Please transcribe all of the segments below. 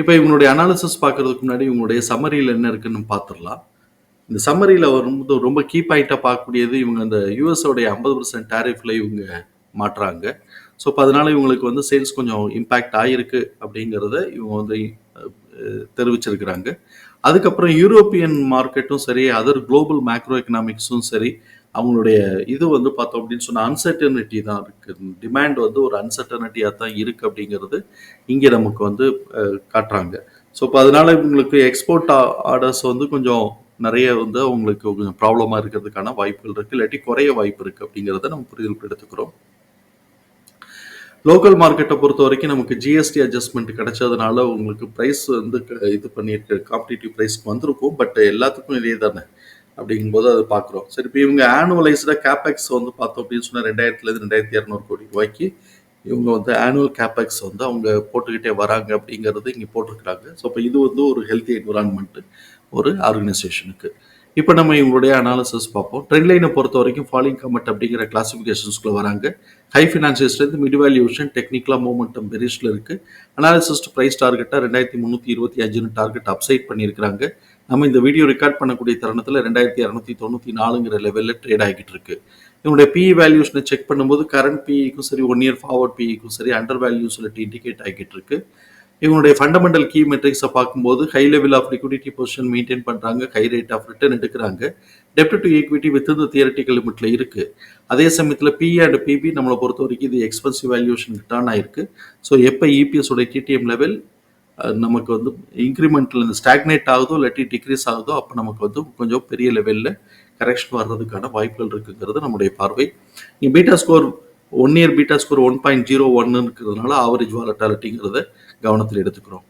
இப்போ இவங்களுடைய அனாலிசிஸ் பார்க்கறதுக்கு முன்னாடி இவங்களுடைய சம்மரியில் என்ன இருக்குன்னு பார்த்துடலாம். இந்த சம்மரியில் வரும்போது ரொம்ப கீ பாயிண்ட்டாக பார்க்கக்கூடியது இவங்க அந்த யூஎஸோடைய ஐம்பது பர்சன்ட் டேரிஃபில் இவங்க மாட்டுறாங்க ஸோ இப்போ அதனால இவங்களுக்கு வந்து சேல்ஸ் கொஞ்சம் இம்பேக்ட் ஆகிருக்கு அப்படிங்கிறத இவங்க வந்து தெரிவிச்சிருக்கிறாங்க. அதுக்கப்புறம் யூரோப்பியன் மார்க்கெட்டும் சரி அதர் குளோபல் மேக்ரோ எக்கனாமிக்ஸும் சரி அவங்களுடைய இது வந்து பார்த்தோம் அப்படின்னு சொன்னால் அன்சர்டனிட்டி தான் இருக்குது டிமாண்ட் வந்து ஒரு அன்சர்டனிட்டியாக தான் இருக்குது அப்படிங்கிறது இங்கே நமக்கு வந்து காட்டுறாங்க. ஸோ இப்போ அதனால இவங்களுக்கு எக்ஸ்போர்ட் ஆர்டர்ஸ் வந்து கொஞ்சம் நிறைய வந்து அவங்களுக்கு கொஞ்சம் ப்ராப்ளமாக இருக்கிறதுக்கான வாய்ப்புகள் இருக்குது இல்லாட்டி குறைய வாய்ப்பு இருக்குது அப்படிங்கிறத நம்ம புரிதல் எடுத்துக்கிறோம். லோக்கல் மார்க்கெட்டை பொறுத்த வரைக்கும் நமக்கு ஜிஎஸ்டி அட்ஜஸ்ட்மெண்ட் கிடைச்சதுனால உங்களுக்கு ப்ரைஸ் வந்து க- இது பண்ணியிருக்கு காம்படிட்டிவ் ப்ரைஸ்க்கு வந்திருக்கும். பட் எல்லாத்துக்கும் இதே தானே. அப்படிங்கும்போது அதை பார்க்குறோம். சரி இப்போ இவங்க ஆனுவலைஸ்டாக கேபெக்ஸ் வந்து பார்த்தோம் அப்படின்னு சொன்னால் ரெண்டாயிரத்துலேருந்து ரெண்டாயிரத்தி இரநூறு கோடி ரூபாய்க்கு இவங்க வந்து ஆனுவல் கேபெக்ஸ் வந்து அவங்க போட்டுக்கிட்டே வராங்க அப்படிங்கிறது இங்கே போட்டிருக்கிறாங்க. ஸோ இப்போ இது வந்து ஒரு ஹெல்த்தி என்விரான்மெண்ட்டு ஒரு ஆர்கனைசேஷனுக்கு இப்போ நம்ம இவங்களுடைய அனாலிசிஸ் பார்ப்போம். ட்ரெண்ட் லைனை பொறுத்த வரைக்கும் ஃபாலிங் கமெண்ட் அப்படிங்கிற கிளாசிஃபிகேஷன்ஸ்குள்ள வராங்க. ஹை ஃபினான்சியஸ்லேருந்து மிட் வேல்யூஷன் டெக்னிக்கலாக மூமெண்டம் பெரிஷில் இருக்குது அனாலிசிஸ்ட் ப்ரைஸ் டார்கெட்டாக ரெண்டாயிரத்தி முந்நூற்றி இருபத்தி அஞ்சுன்னு டார்கெட் அப்சைட் பண்ணியிருக்கிறாங்க. நம்ம இந்த வீடியோ ரெக்கார்ட் பண்ணக்கூடிய தருணத்தில் ரெண்டாயிரத்தி இரநூத்தி தொண்ணூற்றி நாலுங்கிற லெவலில் ட்ரேட் ஆகிட்டு இருக்கு. இவங்களுடைய பிஇ வேல்யூஷனை செக் பண்ணும்போது கரண்ட் பிஇக்கும் சரி ஒன் இயர் ஃபார்வர்ட் பிஇக்கும் சரி அண்டர் வேல்யூ சொல்லிட்டு இண்டிகேட் ஆகிட்டு இருக்கு. இவங்களுடைய ஃபண்டமெண்டல் கீ மெட்ரிக்ஸை பார்க்கும்போது high level of liquidity position maintain பண்ணுறாங்க ஹை ரேட் ஆஃப் ரிட்டர்ன் எடுக்கிறாங்க. டெப்ட் டு ஈக்விட்டி வித் இந்த தியரட்டிக்கல் லிமிட்ல இருக்கு. அதே சமயத்தில் பி அண்ட் பிபி நம்மளை பொறுத்த வரைக்கும் இது எக்ஸ்பென்சிவ் வேல்யூஷன் ரிட்டர்ன் ஆயிருக்கு. ஸோ எப்போ இபிஎஸ் உடைய டிடிஎம் லெவல் நமக்கு வந்து இன்க்ரிமெண்ட்டில் இந்த ஸ்டாக்னேட் ஆகுதோ இல்லாட்டி டிக்ரீஸ் ஆகுதோ அப்போ நமக்கு வந்து கொஞ்சம் பெரிய லெவலில் கரெக்ஷன் வர்றதுக்கான வாய்ப்புகள் இருக்குங்கிறது நம்முடைய பார்வை. இங்கே beta score one year beta score one point zero ஒன்னு இருக்கிறதுனால ஆவரேஜ் வாலட்டாலிட்டிங்கிறத கவனத்தில் எடுத்துக்கிறோம்.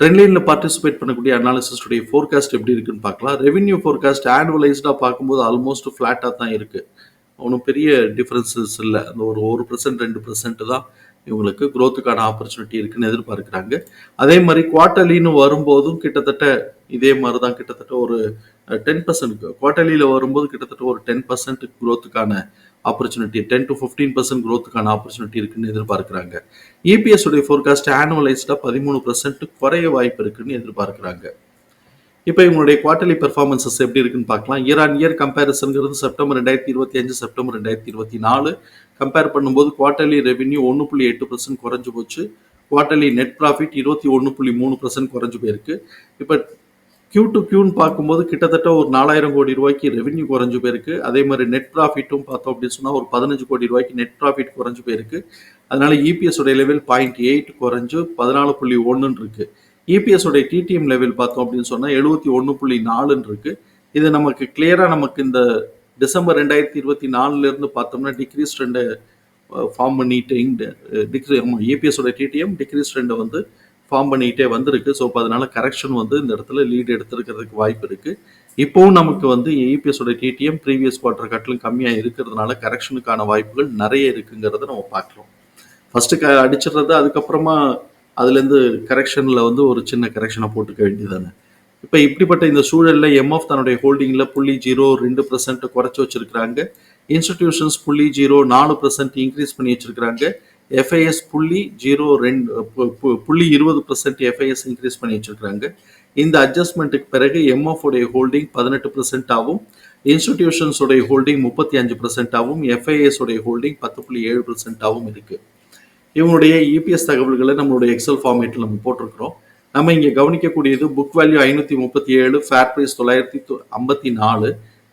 ட்ரெண்ட்லைனில் பார்ட்டிசிபேட் பண்ணக்கூடிய அனாலிசிஸ்டுடைய ஃபோர்காஸ்ட் எப்படி இருக்குன்னு பார்க்கலாம். ரெவென்யூ ஃபோர்காஸ்ட் ஆனுவலைஸ்டாக பார்க்கும்போது ஆல்மோஸ்ட் ஃப்ளாட்டாக தான் இருக்குது ஒன்றும் பெரிய டிஃப்ரென்சஸ் இல்லை. அந்த ஒரு ஒரு பர்சன்ட் ரெண்டு பர்சன்ட் தான் இவங்களுக்கு குரோத்துக்கான ஆப்பர்ச்சுனிட்டி இருக்குன்னு எதிர்பார்க்குறாங்க. அதே மாதிரி குவார்ட்டர்லின்னு வரும்போதும் கிட்டத்தட்ட இதே மாதிரி தான் கிட்டத்தட்ட ஒரு டென் பர்சன்ட் குவார்ட்டர்லியில் வரும்போது கிட்டத்தட்ட ஒரு ten percent குரோத்துக்கான opportunity ten to fifteen percent குரோத்துக்கான opportunity இருக்குன்னு எதிர்பார்க்குறாங்க. இபிஎஸ் உடைய ஃபோர்காஸ்ட் ஆனுவலைஸ்டாக பதிமூணு பர்சன்ட் குறைய வாய்ப்பு இருக்குன்னு எதிர்பார்க்குறாங்க. இப்போ இவங்களுடைய குவார்டர்லி பெர்ஃபார்மன்சஸ் எப்படி இருக்குன்னு பார்க்கலாம். இயர் ஆன் இயர் கம்பேரிசனுங்கிறது செப்டம்பர் ரெண்டாயிரத்தி இருபத்தி அஞ்சு செப்டம்பர் ரெண்டாயிரத்தி இருபத்தி நாலு. கம்பேர் பண்ணும்போது குவார்டர்லி ரெவென்யூ ஒன்று புள்ளி எட்டு பர்சன்ட் குறைஞ்சு போச்சு. குவார்டர்லி நெட் ப்ராஃபிட் இருபத்தி ஒன்று புள்ளி மூணு பர்சன்ட் குறைஞ்சு போயிருக்கு. இப்போ கியூ டு கியூன்னு பார்க்கும்போது கிட்டத்தட்ட ஒரு நாலாயிரம் கோடி ரூபாய்க்கு ரெவென்யூ குறைஞ்சு போயிருக்கு. அதே மாதிரி நெட் ப்ராஃபிட்டும் பார்த்தோம் அப்படின்னு சொன்னால் ஒரு பதினஞ்சு கோடி ரூபாய்க்கு நெட் ப்ராஃபிட் குறைஞ்சு போயிருக்கு. அதனால இபிஎஸ் உடைய லெவல் பாயிண்ட் எயிட் குறைஞ்சு பதினாலு புள்ளி ஒன்றுன்னு இருக்குது இபிஎஸோடைய டிடிஎம் லெவல் பார்த்தோம் அப்படின்னு சொன்னால் எழுபத்தி ஒன்று புள்ளி நாலுன்னு இருக்குது இது நமக்கு கிளியராக நமக்கு இந்த டிசம்பர் ரெண்டாயிரத்தி இருபத்தி நாலுலேருந்து பார்த்தோம்னா டிக்ரீஸ் ரெண்டு ஃபார்ம் பண்ணிட்டு டிக்ரி ஆமாம் ஏபிஎஸ் டிடிஎம் டிக்ரீஸ் ரெண்டை வந்து ஃபார்ம் பண்ணிக்கிட்டே வந்திருக்கு. ஸோ இப்போ அதனால கரெக்ஷன் வந்து இந்த இடத்துல லீடு எடுத்துருக்கிறதுக்கு வாய்ப்பு இருக்குது இப்போவும் நமக்கு வந்து ஏபிஎஸ் டிடிஎம் ப்ரீவியஸ் குவார்டர் கட்டிலும் கம்மியாக இருக்கிறதுனால கரெக்ஷனுக்கான வாய்ப்புகள் நிறைய இருக்குங்கிறத நம்ம பார்க்குறோம். ஃபஸ்ட்டு க அடிச்சிடுறது அதுக்கப்புறமா அதுலேருந்து கரெக்ஷனில் வந்து ஒரு சின்ன கரெக்ஷனை போட்டுக்க வேண்டியதானே இப்போ இப்படிப்பட்ட இந்த சூழலில் எம்எஃப் தன்னுடைய ஹோல்டிங்கில் புள்ளி ஜீரோ ரெண்டு பர்சன்ட் குறைச்சி வச்சுருக்கிறாங்க. இன்ஸ்டிடியூஷன்ஸ் புள்ளி ஜீரோ நாலு பர்சன்ட் இன்க்ரீஸ் பண்ணி வச்சிருக்கிறாங்க. எஃப்ஐஎஸ் புள்ளி ஜீரோ ரெண்டு பு- பு- புள்ளி இருபது பர்சன்ட் எஃப்ஐஎஸ் இன்க்ரீஸ் பண்ணி வச்சுருக்கிறாங்க. இந்த அட்ஜஸ்ட்மெண்ட்டுக்கு பிறகு எம்எஃப் உடைய ஹோல்டிங் பதினெட்டு பர்சன்ட் ஆகும். இன்ஸ்டிடியூஷன்ஸ் உடைய ஹோல்டிங் முப்பத்தி அஞ்சு பர்சன்ட் ஆகும். எஃப்ஐஎஸ் உடைய ஹோல்டிங் பத்து புள்ளி ஏழு பர்சன்ட் ஆகும் இருக்குது இவனுடைய இபிஎஸ் தகவல்களை நம்மளுடைய எக்ஸல் ஃபார்மேட்டில் நம்ம போட்டிருக்கிறோம். நம்ம இங்கே கவனிக்கக்கூடியது புக் வேல்யூ ஐநூற்றி முப்பத்தி ஏழு ஃபேர் ப்ரைஸ் தொள்ளாயிரத்தி தொ- ஐம்பத்தி நாலு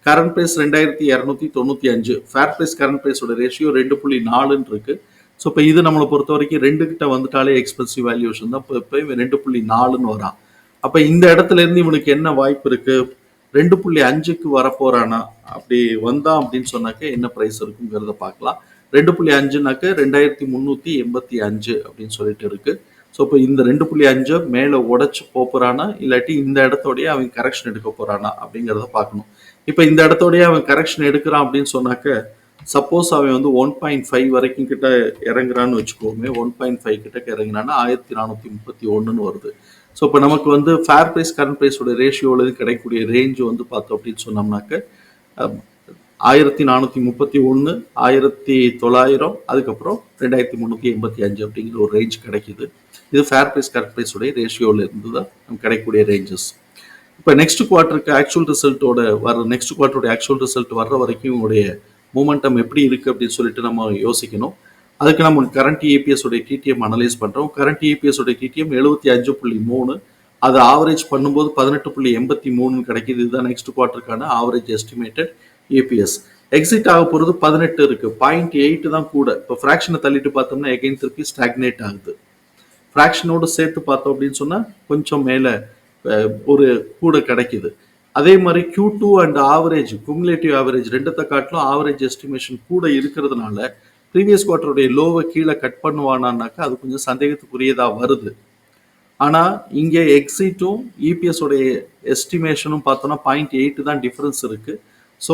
கரண்ட் ப்ரைஸ் ரெண்டாயிரத்தி இரநூத்தி தொண்ணூற்றி அஞ்சு ஃபேர் ப்ரைஸ் கரண்ட் ப்ரைஸோட ரேஷியோ ரெண்டு புள்ளி நாலுன்னு இருக்கு ஸோ இப்போ இது நம்மளை பொறுத்த வரைக்கும் ரெண்டு கிட்ட வந்துட்டாலே எக்ஸ்பென்சிவ் வேல்யூஷன் தான். இப்போ இப்போ இவன் ரெண்டு புள்ளி நாலுன்னு வரான். அப்போ இந்த இடத்துல இருந்து இவனுக்கு என்ன வாய்ப்பு இருக்குது ரெண்டு புள்ளி அஞ்சுக்கு வரப்போறானா? அப்படி வந்தான் அப்படின்னு சொன்னாக்க என்ன ப்ரைஸ் இருக்குங்கிறத பார்க்கலாம். ரெண்டு புள்ளி அஞ்சுனாக்க ரெண்டாயிரத்தி முந்நூற்றி எண்பத்தி அஞ்சு அப்படின்னு சொல்லிட்டு இருக்கு. ஸோ இப்போ இந்த ரெண்டு புள்ளி அஞ்சை மேலே உடச்சி போகிறானா இல்லாட்டி இந்த இடத்தோடய அவன் கரெக்ஷன் எடுக்க போகிறானா அப்படிங்கிறத பார்க்கணும். இப்போ இந்த இடத்தோடய அவன் கரெக்ஷன் எடுக்கிறான் அப்படின்னு சொன்னாக்க சப்போஸ் அவன் வந்து ஒன் பாயிண்ட் ஃபைவ் வரைக்கும் கிட்ட இறங்குறான்னு வச்சுக்கோமே ஒன் பாயிண்ட் ஃபைவ் கிட்ட இறங்கினான்னா ஆயிரத்தி நானூற்றி முப்பத்தி ஒன்றுன்னு வருது. ஸோ இப்போ நமக்கு வந்து ஃபேர் ப்ரைஸ் கரண்ட் ப்ரைஸோட ரேஷியோவில் கிடைக்கக்கூடிய ரேஞ்ச் வந்து பார்த்தோம் அப்படின்னு சொன்னோம்னாக்க ஆயிரத்தி நானூற்றி முப்பத்தி ஒன்று ஆயிரத்தி தொள்ளாயிரம் அதுக்கப்புறம் ரெண்டாயிரத்தி முந்நூற்றி எண்பத்தி அஞ்சு அப்படிங்கிற ஒரு ரேஞ்ச் கிடைக்குது. இது ஃபேர் ப்ரைஸ் கரண்ட் ப்ரைஸோடைய ரேஷியோவில் இருந்து தான் நமக்கு கிடைக்கக்கூடிய ரேஞ்சஸ் இப்போ நெக்ஸ்ட் குவார்ட்டருக்கு ஆக்சுவல் ரிசல்ட்டோட வர நெக்ஸ்ட் குவார்ட்டரோட ஆக்சுவல் ரிசல்ட் வர்ற வரைக்கும் உங்களுடைய மூமெண்டம் எப்படி இருக்குது அப்படின்னு சொல்லிட்டு நம்ம யோசிக்கணும். அதுக்கு நம்ம கரண்ட் ஏபிஎஸ் உடைய டிடிஎம் அனலைஸ் பண்ணுறோம் கரண்ட் ஏபிஎஸ் உடைய டிடிஎம் எழுபத்தி அஞ்சு புள்ளி மூணு. அது ஆவரேஜ் பண்ணும்போது பதினெட்டு புள்ளி எண்பத்தி மூணுன்னு கிடைக்குது. இதுதான் நெக்ஸ்ட் குவார்ட்டருக்கான ஆவரேஜ் எஸ்டிமேட்டட் ஏபிஎஸ் எக்ஸிட் ஆக போகிறது பதினெட்டு இருக்கு. பாயிண்ட் எயிட் தான் கூட. இப்போ ஃப்ராக்ஷனை தள்ளிட்டு பார்த்தோம்னா எகைன் திருப்பி ஸ்டாக்னேட் ஆகுது. ஃப்ராக்ஷனோடு சேர்த்து பார்த்தோம் அப்படின்னு சொன்னால் கொஞ்சம் மேலே ஒரு கூட கிடைக்குது. அதே மாதிரி Q two and average cumulative average ரெண்டத்தை காட்டிலும் ஆவரேஜ் எஸ்டிமேஷன் கூட இருக்கிறதுனால ப்ரீவியஸ் குவார்ட்டருடைய லோவை கீழே கட் பண்ணுவானான்னாக்கா அது கொஞ்சம் சந்தேகத்துக்குரியதாக வருது. ஆனால் இங்கே எக்ஸிட்டும் இபிஎஸோடைய எஸ்டிமேஷனும் பார்த்தோன்னா பாயிண்ட் எயிட்டு தான் டிஃப்ரென்ஸ் இருக்குது ஸோ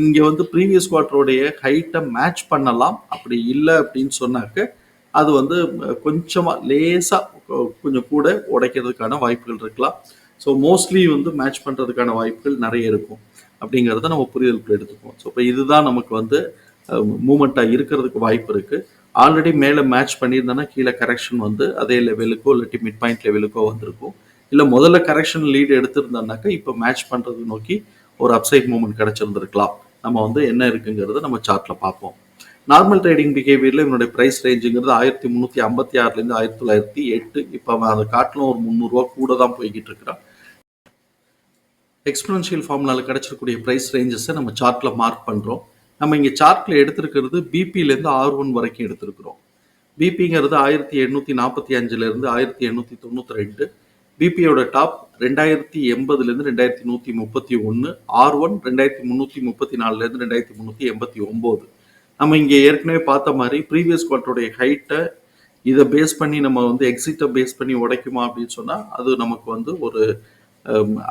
இங்கே வந்து ப்ரீவியஸ் குவார்ட்டருடைய ஹைட்டை மேட்ச் பண்ணலாம். அப்படி இல்லை அப்படின்னு சொன்னாக்க அது வந்து கொஞ்சமாக லேசாக கொஞ்சம் கூட உடைக்கிறதுக்கான வாய்ப்புகள் இருக்கலாம். ஸோ மோஸ்ட்லி வந்து மேட்ச் பண்ணுறதுக்கான வாய்ப்புகள் நிறைய இருக்கும். அப்படிங்கிறத நம்ம புரிதலுக்கு எடுத்துக்குவோம். ஸோ இப்போ இதுதான் நமக்கு வந்து மூமெண்ட்டாக இருக்கிறதுக்கு வாய்ப்பு இருக்குது ஆல்ரெடி மேலே மேட்ச் பண்ணியிருந்தேன்னா கீழே கரெக்ஷன் வந்து அதே லெவலுக்கோ இல்லாட்டி மிட் பாயிண்ட் லெவலுக்கோ வந்திருக்கும். இல்லை முதல்ல கரெக்ஷன் லீடு எடுத்திருந்தோம்னாக்கா இப்போ மேட்ச் பண்ணுறது நோக்கி ஒரு அப்சைட் மூமெண்ட் கிடச்சிருந்துருக்கலாம். நம்ம வந்து என்ன இருக்குங்கிறத நம்ம சார்ட்டில் பார்ப்போம். நார்மல் ட்ரேடிங் பிஹேவியரில் இவனுடைய ப்ரைஸ் ரேஞ்சுங்கிறது ஆயிரத்தி முந்நூற்றி ஐம்பத்தி ஆறுலேருந்து ஆயிரத்தி தொள்ளாயிரத்தி எட்டு. இப்போ அவன் அதை காட்டிலும் ஒரு முந்நூறுரூவா கூட தான் போய்கிட்டு இருக்கிறான். எக்ஸ்பனன்ஷியல் ஃபார்முலாவில் கிடச்சிருக்கூடிய ப்ரைஸ் ரேஞ்சஸை நம்ம சார்ட்டில் மார்க் பண்ணுறோம் நம்ம இங்கே சார்ட்டில் எடுத்திருக்கிறது பிபிலேருந்து ஆர் ஒன் வரைக்கும் எடுத்திருக்கிறோம். பிபிங்கிறது ஆயிரத்தி எண்ணூற்றி நாற்பத்தி அஞ்சுலேருந்து ஆயிரத்தி எண்ணூற்றி தொண்ணூற்றி ரெண்டு. பிபியோட டாப் ரெண்டாயிரத்தி எண்பதுலேருந்து ரெண்டாயிரத்தி நூற்றி முப்பத்தி ஒன்று ஆர் ஒன் ரெண்டாயிரத்தி முந்நூற்றி முப்பத்தி நாலுலேருந்து ரெண்டாயிரத்தி முந்நூற்றி எண்பத்தி ஒம்பது. நம்ம இங்கே ஏற்கனவே பார்த்த மாதிரி ப்ரீவியஸ் குவார்ட்டருடைய ஹைட்டை இதை பேஸ் பண்ணி நம்ம வந்து எக்ஸிட்டை பேஸ் பண்ணி உடைக்குமா அப்படின்னு சொன்னால் அது நமக்கு வந்து ஒரு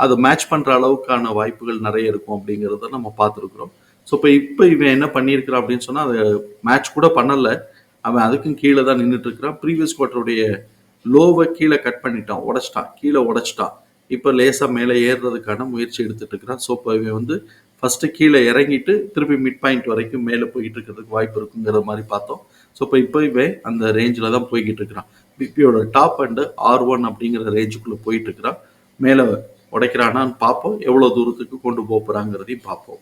அதை மேட்ச் பண்ணுற அளவுக்கான வாய்ப்புகள் நிறைய இருக்கும் அப்படிங்கிறத நம்ம பார்த்துருக்குறோம். ஸோ இப்போ இப்போ இவன் என்ன பண்ணியிருக்கிறான் அப்படின்னு சொன்னால் அதை மேட்ச் கூட பண்ணலை. அவன் அதுக்கும் கீழே தான் நின்றுட்டு இருக்கிறான் ப்ரீவியஸ் குவார்ட்டருடைய லோவை கீழே கட் பண்ணிட்டான். உடைச்சிட்டான். கீழே உடைச்சிட்டான். இப்போ லேசாக மேலே ஏறுறதுக்கான முயற்சி எடுத்துட்டு இருக்கிறான் ஸோ இப்போ இவன் வந்து ஃபஸ்ட்டு கீழே இறங்கிட்டு திருப்பி மிட் பாயிண்ட் வரைக்கும் மேலே போய்கிட்டு இருக்கிறதுக்கு வாய்ப்பு இருக்குங்கிற மாதிரி பார்த்தோம். ஸோ இப்போ இப்போ இவன் அந்த ரேஞ்சில் தான் போய்கிட்டு இருக்கிறான் பிபியோட டாப் அண்டு ஆர் ஒன் அப்படிங்கிற ரேஞ்சுக்குள்ளே போயிட்டு இருக்கிறான் மேலே உடைக்கிறானான்னு பார்ப்போம். எவ்வளோ தூரத்துக்கு கொண்டு போகிறாங்கிறதையும் பார்ப்போம்.